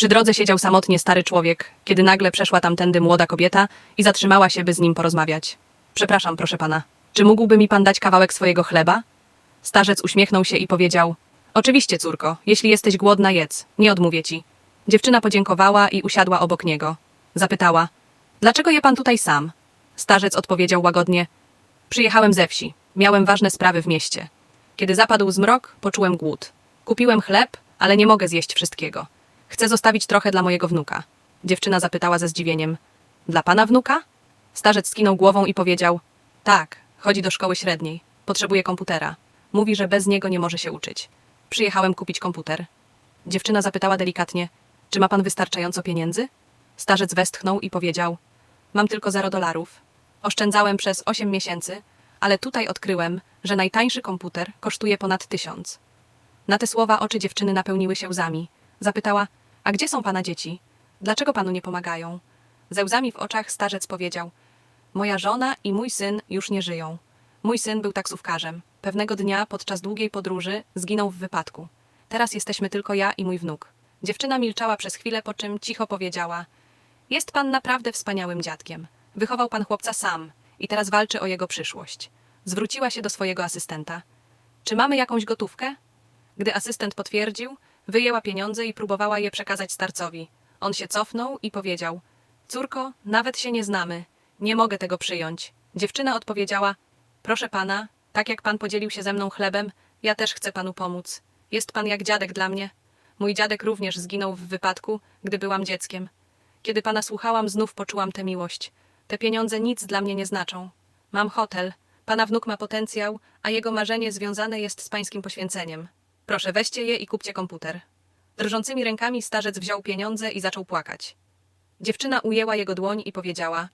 Przy drodze siedział samotnie stary człowiek, kiedy nagle przeszła tamtędy młoda kobieta i zatrzymała się, by z nim porozmawiać. Przepraszam, proszę pana, czy mógłby mi pan dać kawałek swojego chleba? Starzec uśmiechnął się i powiedział: Oczywiście, córko, jeśli jesteś głodna, jedz, nie odmówię ci. Dziewczyna podziękowała i usiadła obok niego. Zapytała: Dlaczego je pan tutaj sam? Starzec odpowiedział łagodnie: Przyjechałem ze wsi, miałem ważne sprawy w mieście. Kiedy zapadł zmrok, poczułem głód. Kupiłem chleb, ale nie mogę zjeść wszystkiego. Chcę zostawić trochę dla mojego wnuka. Dziewczyna zapytała ze zdziwieniem: Dla pana wnuka? Starzec skinął głową i powiedział: Tak, chodzi do szkoły średniej. Potrzebuje komputera. Mówi, że bez niego nie może się uczyć. Przyjechałem kupić komputer. Dziewczyna zapytała delikatnie: Czy ma pan wystarczająco pieniędzy? Starzec westchnął i powiedział: Mam tylko zero dolarów. Oszczędzałem przez osiem miesięcy, ale tutaj odkryłem, że najtańszy komputer kosztuje ponad tysiąc. Na te słowa oczy dziewczyny napełniły się łzami. Zapytała: A gdzie są pana dzieci? Dlaczego panu nie pomagają? Ze łzami w oczach starzec powiedział: Moja żona i mój syn już nie żyją. Mój syn był taksówkarzem. Pewnego dnia podczas długiej podróży zginął w wypadku. Teraz jesteśmy tylko ja i mój wnuk. Dziewczyna milczała przez chwilę, po czym cicho powiedziała: Jest pan naprawdę wspaniałym dziadkiem. Wychował pan chłopca sam i teraz walczy o jego przyszłość. Zwróciła się do swojego asystenta. Czy mamy jakąś gotówkę? Gdy asystent potwierdził, wyjęła pieniądze i próbowała je przekazać starcowi. On się cofnął i powiedział: Córko, nawet się nie znamy. Nie mogę tego przyjąć. Dziewczyna odpowiedziała: Proszę pana, tak jak pan podzielił się ze mną chlebem, ja też chcę panu pomóc. Jest pan jak dziadek dla mnie. Mój dziadek również zginął w wypadku, gdy byłam dzieckiem. Kiedy pana słuchałam, znów poczułam tę miłość. Te pieniądze nic dla mnie nie znaczą. Mam hotel. Pana wnuk ma potencjał, a jego marzenie związane jest z pańskim poświęceniem. Proszę, weźcie je i kupcie komputer. Drżącymi rękami starzec wziął pieniądze i zaczął płakać. Dziewczyna ujęła jego dłoń i powiedziała: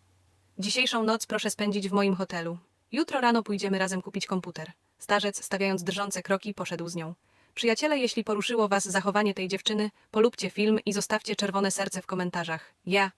Dzisiejszą noc proszę spędzić w moim hotelu. Jutro rano pójdziemy razem kupić komputer. Starzec, stawiając drżące kroki, poszedł z nią. Przyjaciele, jeśli poruszyło was zachowanie tej dziewczyny, polubcie film i zostawcie czerwone serce w komentarzach. Ja